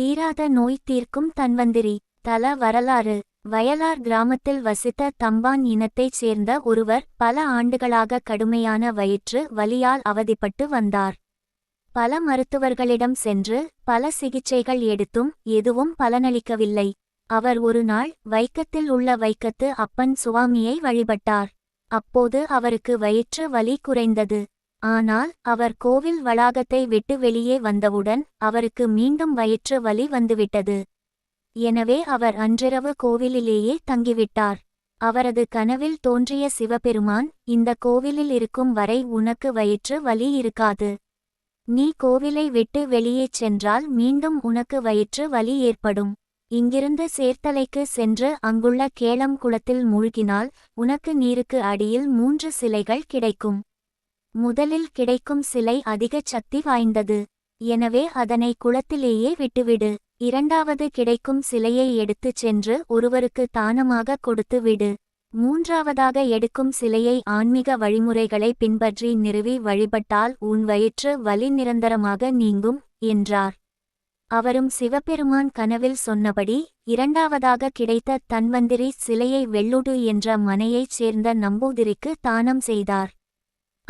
தீராத நோய் தீர்க்கும் தன்வந்திரி. தல வரலாறு. வயலார் கிராமத்தில் வசித்த தம்பான் இனத்தைச் சேர்ந்த ஒருவர் பல ஆண்டுகளாக கடுமையான வயிற்று வலியால் அவதிப்பட்டு வந்தார். பல மருத்துவர்களிடம் சென்று பல சிகிச்சைகள் எடுத்தும் எதுவும் பலனளிக்கவில்லை. அவர் ஒரு நாள் வைக்கத்தில் உள்ள வைக்கத்து அப்பன் சுவாமியை வழிபட்டார். அப்போது அவருக்கு வயிற்று வலி குறைந்தது. ஆனால் அவர் கோவில் வளாகத்தை விட்டு வெளியே வந்தவுடன் அவருக்கு மீண்டும் வயிற்று வலி வந்துவிட்டது. எனவே அவர் அன்றிரவு கோவிலிலேயே தங்கிவிட்டார். அவரது கனவில் தோன்றிய சிவபெருமான் இந்த கோவிலில் இருக்கும் வரை உனக்கு வயிற்று வலி இருக்காது. நீ கோவிலை விட்டு வெளியே சென்றால் மீண்டும் உனக்கு வயிற்று வலி ஏற்படும். இங்கிருந்து சேர்த்தலைக்கு சென்று அங்குள்ள கேளம் குளத்தில் மூழ்கினால் உனக்கு நீருக்கு அடியில் மூன்று சிலைகள் கிடைக்கும். முதலில் கிடைக்கும் சிலை அதிகச் சக்தி வாய்ந்தது. எனவே அதனை குளத்திலேயே விட்டுவிடு. இரண்டாவது கிடைக்கும் சிலையை எடுத்துச் சென்று ஒருவருக்கு தானமாக கொடுத்து விடு. மூன்றாவதாக எடுக்கும் சிலையை ஆன்மீக வழிமுறைகளை பின்பற்றி நிறுவி வழிபட்டால் உன் வயிற்று வலி நிரந்தரமாக நீங்கும் என்றார். அவரும் சிவபெருமான் கனவில் சொன்னபடி இரண்டாவதாக கிடைத்த தன்வந்திரி சிலையை வெள்ளுடு என்ற மனையைச் சேர்ந்த நம்பூதிரிக்கு தானம் செய்தார்.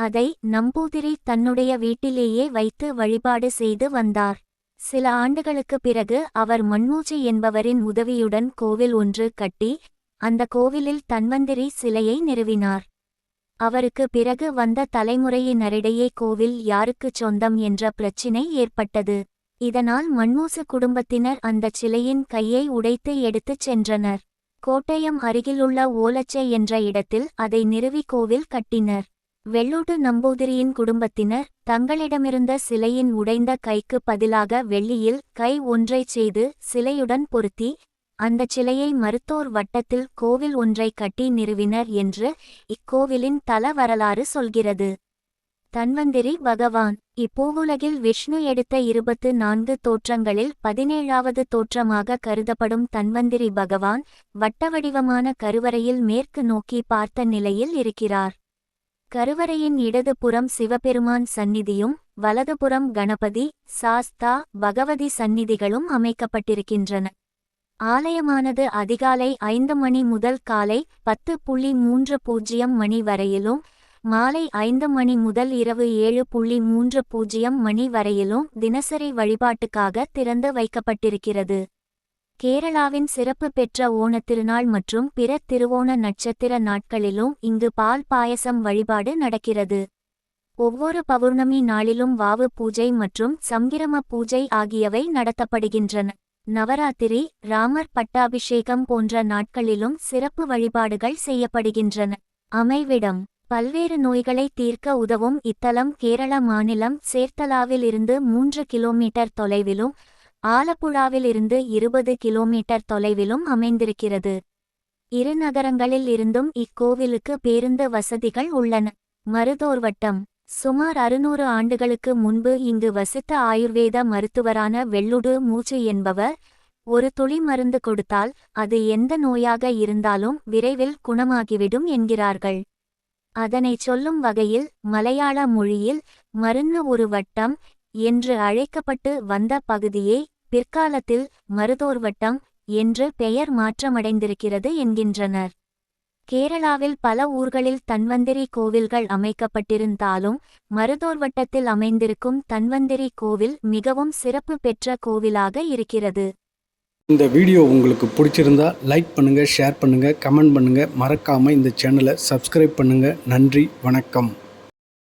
அதை நம்பூதிரி தன்னுடைய வீட்டிலேயே வைத்து வழிபாடு செய்து வந்தார். சில ஆண்டுகளுக்குப் பிறகு அவர் மண்மூச்சி என்பவரின் உதவியுடன் கோவில் ஒன்று கட்டி அந்த கோவிலில் தன்வந்திரி சிலையை நிறுவினார். அவருக்கு பிறகு வந்த தலைமுறையினரிடையே கோவில் யாருக்குச் சொந்தம் என்ற பிரச்சினை ஏற்பட்டது. இதனால் மண்மூசு குடும்பத்தினர் அந்தச் சிலையின் கையை உடைத்து எடுத்துச் சென்றனர். கோட்டயம் அருகிலுள்ள ஓலச்சை என்ற இடத்தில் அதை நிறுவி கோவில் கட்டினர். வெள்ளூட்டு நம்பூதிரியின் குடும்பத்தினர் தங்களிடமிருந்த சிலையின் உடைந்த கைக்கு பதிலாக வெள்ளியில் கை ஒன்றைச் செய்து சிலையுடன் பொருத்தி அந்தச் சிலையை மருத்தோர் வட்டத்தில் கோவில் ஒன்றை கட்டி நிறுவினர் என்று இக்கோவிலின் தல வரலாறு சொல்கிறது. தன்வந்திரி பகவான் இப்பூவுலகில் விஷ்ணு எடுத்த இருபத்து நான்கு தோற்றங்களில் பதினேழாவது தோற்றமாக கருதப்படும் தன்வந்திரி பகவான் வட்டவடிவமான கருவறையில் மேற்கு நோக்கி பார்த்த நிலையில் இருக்கிறார். கருவறையின் இடதுபுறம் சிவபெருமான் சந்நிதியும் வலதுபுறம் கணபதி சாஸ்தா பகவதி சந்நிதிகளும் அமைக்கப்பட்டிருக்கின்றன. ஆலயமானது அதிகாலை ஐந்து மணி முதல் காலை பத்து புள்ளி மூன்று பூஜ்ஜியம் மணி வரையிலும் மாலை ஐந்து மணி முதல் இரவு ஏழு புள்ளி மூன்று பூஜ்ஜியம் மணி வரையிலும் தினசரி வழிபாட்டுக்காக திறந்து வைக்கப்பட்டிருக்கிறது. கேரளாவின் சிறப்பு பெற்ற ஓணத்திருநாள் மற்றும் பிற திருவோண நட்சத்திர நாட்களிலும் இங்கு பால் பாயசம் வழிபாடு நடக்கிறது. ஒவ்வொரு பௌர்ணமி நாளிலும் வாவு பூஜை மற்றும் சங்கிரம பூஜை ஆகியவை நடத்தப்படுகின்றன. நவராத்திரி ராமர் பட்டாபிஷேகம் போன்ற நாட்களிலும் சிறப்பு வழிபாடுகள் செய்யப்படுகின்றன. அமைவிடம் பல்வேறு நோய்களை தீர்க்க உதவும் இத்தலம் கேரள மாநிலம் சேர்த்தலாவில் இருந்து மூன்று கிலோமீட்டர் தொலைவிலும் ஆலப்புழாவிலிருந்து இருபது கிலோமீட்டர் தொலைவிலும் அமைந்திருக்கிறது. இரு நகரங்களில் இருந்தும் இக்கோவிலுக்கு பேருந்து வசதிகள் உள்ளன. மருதோர் வட்டம் சுமார் அறுநூறு ஆண்டுகளுக்கு முன்பு இங்கு வசித்த ஆயுர்வேத மருத்துவரான வெள்ளுடு மூச்சு என்பவர் ஒரு துளி மருந்து கொடுத்தால் அது எந்த நோயாக இருந்தாலும் விரைவில் குணமாகிவிடும் என்கிறார்கள். அதனைச் சொல்லும் வகையில் மலையாள மொழியில் மருந்து ஒரு வட்டம் என்று அழைக்கப்பட்டு வந்த பகுதியே பிற்காலத்தில் மருதோர்வட்டம் என்று பெயர் மாற்றமடைந்திருக்கிறது என்கின்றனர். கேரளாவில் பல ஊர்களில் தன்வந்திரி கோவில்கள் அமைக்கப்பட்டிருந்தாலும் மருதோர்வட்டத்தில் அமைந்திருக்கும் தன்வந்திரி கோவில் மிகவும் சிறப்பு பெற்ற கோவிலாக இருக்கிறது. இந்த வீடியோ உங்களுக்கு பிடிச்சிருந்தா லைக் பண்ணுங்கள் ஷேர் பண்ணுங்கள் கமெண்ட் பண்ணுங்கள் மறக்காமல் இந்த சேனலை சப்ஸ்கிரைப் பண்ணுங்கள் நன்றி வணக்கம்.